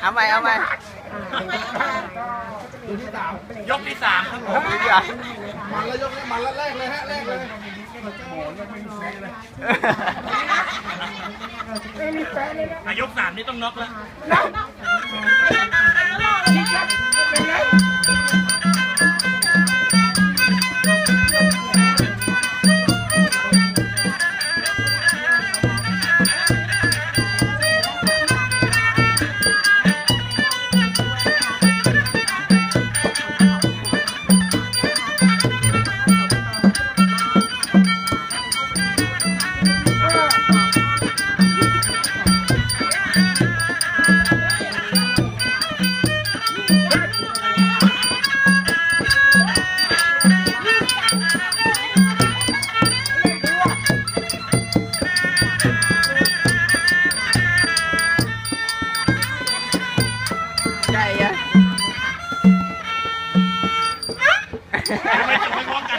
เอาใหม่เอาใหม่ดูที่สามยกที่สามครับผมเดี๋ยวมันแล้วยกมันแล้วแรกเลยฮะแรกเลยอะยกสามนี่ต้องน็อกแล้ว ไม่จบไม่พร้อมกัน